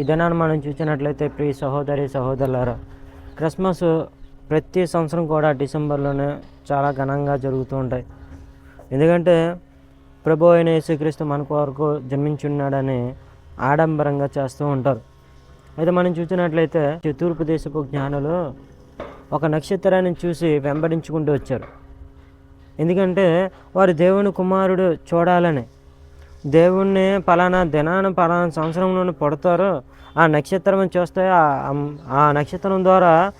ఈ దినాన్ని మనం చూసినట్లయితే ప్రియ సహోదరి సహోదరులారా క్రిస్మస్ ప్రతి సంవత్సరం కూడా డిసెంబర్లోనే చాలా ఘనంగా జరుగుతూ ఉంటాయి. ఎందుకంటే ప్రభు అయిన యేసుక్రీస్తు మన కొరకు జన్మించున్నాడని ఆడంబరంగా చేస్తూ ఉంటారు. అయితే మనం చూసినట్లయితే తూర్పు దేశపు జ్ఞానులు ఒక నక్షత్రాన్ని చూసి వెంబడించుకుంటూ వచ్చారు. ఎందుకంటే వారు దేవుని కుమారుడు చూడాలని దేవుణ్ణి పలానా దినాన పలానా సంవత్సరంలోనే పుడతారు. ఆ నక్షత్రం చూస్తే ఆ- ఆ నక్షత్రం ద్వారా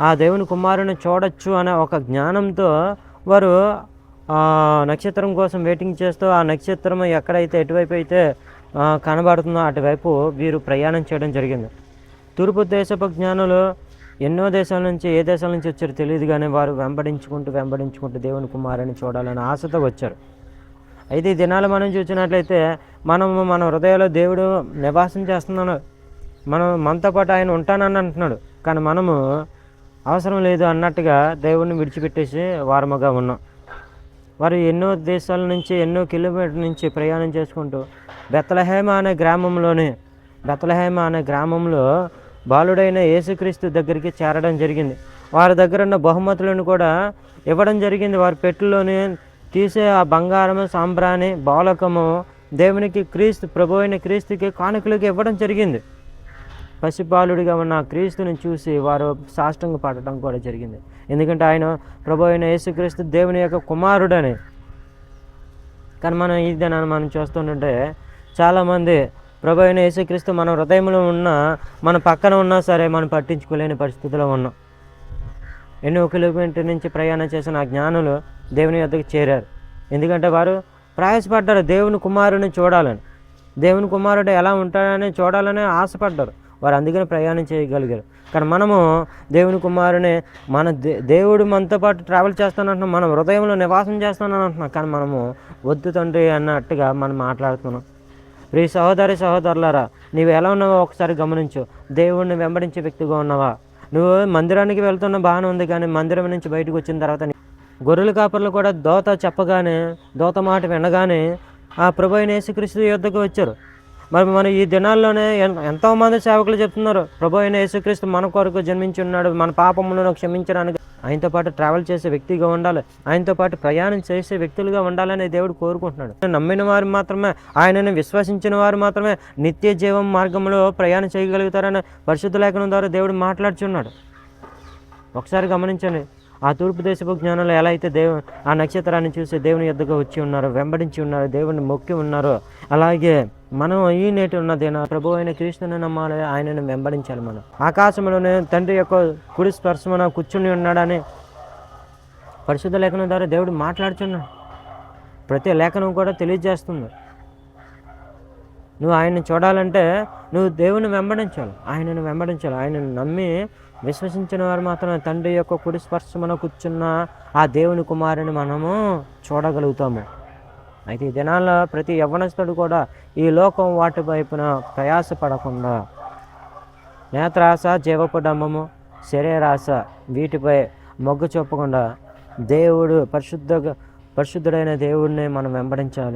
ఆ దేవుని కుమారుని చూడొచ్చు అనే ఒక జ్ఞానంతో వారు ఆ నక్షత్రం కోసం వెయిటింగ్ చేస్తూ ఆ నక్షత్రం ఎక్కడైతే ఎటువైపు అయితే కనబడుతుందో అటువైపు వీరు ప్రయాణం చేయడం జరిగింది. తూర్పు దేశపు జ్ఞానులు ఎన్నో దేశాల నుంచి ఏ దేశాల నుంచి వచ్చారో తెలియదు కానీ వారు వెంబడించుకుంటూ వెంబడించుకుంటూ దేవుని కుమారుని చూడాలని ఆశతో వచ్చారు. అయితే ఈ దినాలు మనం చూసినట్లయితే మనము మన హృదయంలో దేవుడు నివాసం చేస్తున్నాడు. మనం మనతో పాటు ఆయన ఉంటానని అంటున్నాడు. కానీ మనము అవసరం లేదు అన్నట్టుగా దేవుడిని విడిచిపెట్టేసి వారముగా ఉన్నాం. వారు ఎన్నో దేశాల నుంచి ఎన్నో కిలోమీటర్ల నుంచి ప్రయాణం చేసుకుంటూ బెత్తలహేమ అనే గ్రామంలోనే బెత్తలహేమ అనే గ్రామంలో బాలుడైన యేసుక్రీస్తు దగ్గరికి చేరడం జరిగింది. వారి దగ్గర ఉన్న బహుమతులను కూడా ఇవ్వడం జరిగింది. వారి పెట్టులోని తీసే ఆ బంగారము సాంబ్రాణి బాలకము దేవునికి క్రీస్తు ప్రభు అయిన క్రీస్తుకి కానుకలకు ఇవ్వడం జరిగింది. పసిపాలుడిగా ఉన్న క్రీస్తుని చూసి వారు సాష్టంగా పడటం కూడా జరిగింది. ఎందుకంటే ఆయన ప్రభు అయిన యేసుక్రీస్తు దేవుని యొక్క కుమారుడని. కానీ మనం ఈ దినాన్ని మనం చూస్తుంటే చాలామంది ప్రభు అయిన యేసుక్రీస్తు మన హృదయంలో ఉన్న మన పక్కన ఉన్నా సరే మనం పట్టించుకోలేని పరిస్థితిలో ఉన్నాం. ఎన్నో కిలోమీటర్ నుంచి ప్రయాణం చేసిన ఆ జ్ఞానులు దేవుని యొద్దకు చేరారు. ఎందుకంటే వారు ప్రయాసపడ్డారు దేవుని కుమారుని చూడాలని. దేవుని కుమారుడు ఎలా ఉంటాడని చూడాలని ఆశపడ్డారు. వారు అందుకని ప్రయాణం చేయగలిగారు. కానీ మనము దేవుని కుమారుని మన దే దేవుడు మనతో పాటు ట్రావెల్ చేస్తానంటున్నాం మన హృదయంలో నివాసం చేస్తానని అంటున్నాం. కానీ మనము వద్దు తండ్రి అన్నట్టుగా మనం మాట్లాడుతున్నాం. ప్రియ సహోదరి సహోదరులారా నీవు ఎలా ఉన్నావో ఒకసారి గమనించు. దేవుడిని వెంబడించే వ్యక్తిగా ఉన్నావా? నువ్వు మందిరానికి వెళ్తున్న బాగానే ఉంది కానీ మందిరం నుంచి బయటకు వచ్చిన తర్వాత గొర్రెల కాపర్లు కూడా దోత చెప్పగానే దోత మాట వినగానే ఆ ప్రభు అయిన యేసుక్రీస్తు యుద్ధకు వచ్చారు. మరి మన ఈ దినాల్లోనే ఎన్- ఎంతోమంది సేవకులు చెప్తున్నారు ప్రభు అయిన యేసుక్రీస్తు మన కొరకు జన్మించి ఉన్నాడు మన పాపములను క్షమించడానికి. ఆయనతో పాటు ట్రావెల్ చేసే వ్యక్తిగా ఉండాలి ఆయనతో పాటు ప్రయాణం చేసే వ్యక్తులుగా ఉండాలని దేవుడు కోరుకుంటున్నాడు. నమ్మిన వారు మాత్రమే ఆయనను విశ్వసించిన వారు మాత్రమే నిత్య జీవం మార్గంలో ప్రయాణం చేయగలుగుతారని పరిశుద్ధ లేఖనం ద్వారా దేవుడు మాట్లాడుచున్నాడు. ఒకసారి గమనించండి ఆ తూర్పు దేశపు జ్ఞానంలో ఎలా అయితే దేవు ఆ నక్షత్రాన్ని చూసి దేవుని ఎద్దుగా వచ్చి ఉన్నారు వెంబడించి ఉన్నారు దేవుని మొక్కి ఉన్నారు అలాగే మనం ఈ నేటి ఉన్నది నా ప్రభు అయిన క్రీస్తుని నమ్మాలి ఆయనను వెంబడించాలి మనం. ఆకాశంలోనే తండ్రి యొక్క కుడి స్పర్శమున కూర్చుని ఉన్నాడని పరిశుద్ధ లేఖనం ద్వారా దేవుడు మాట్లాడుచున్నాడు. ప్రతి లేఖనం కూడా తెలియజేస్తుంది. నువ్వు ఆయన్ని చూడాలంటే నువ్వు దేవుని వెంబడించాలి ఆయనను వెంబడించాలి ఆయనను నమ్మి విశ్వసించిన వారు మాత్రం తండ్రి యొక్క కుడి స్పర్శమున కూర్చున్న ఆ దేవుని కుమారుని మనము చూడగలుగుతాము. అయితే ఈ దినాల్లో ప్రతి యవ్వనస్తుడు కూడా ఈ లోకం వాటి వైపున ప్రయాసపడకుండా నేత్రాస జీవపు డంబము శరీరాస వీటిపై మొగ్గు చూపకుండా దేవుడు పరిశుద్ధ పరిశుద్ధుడైన దేవుడిని మనం వెంబడించాలి.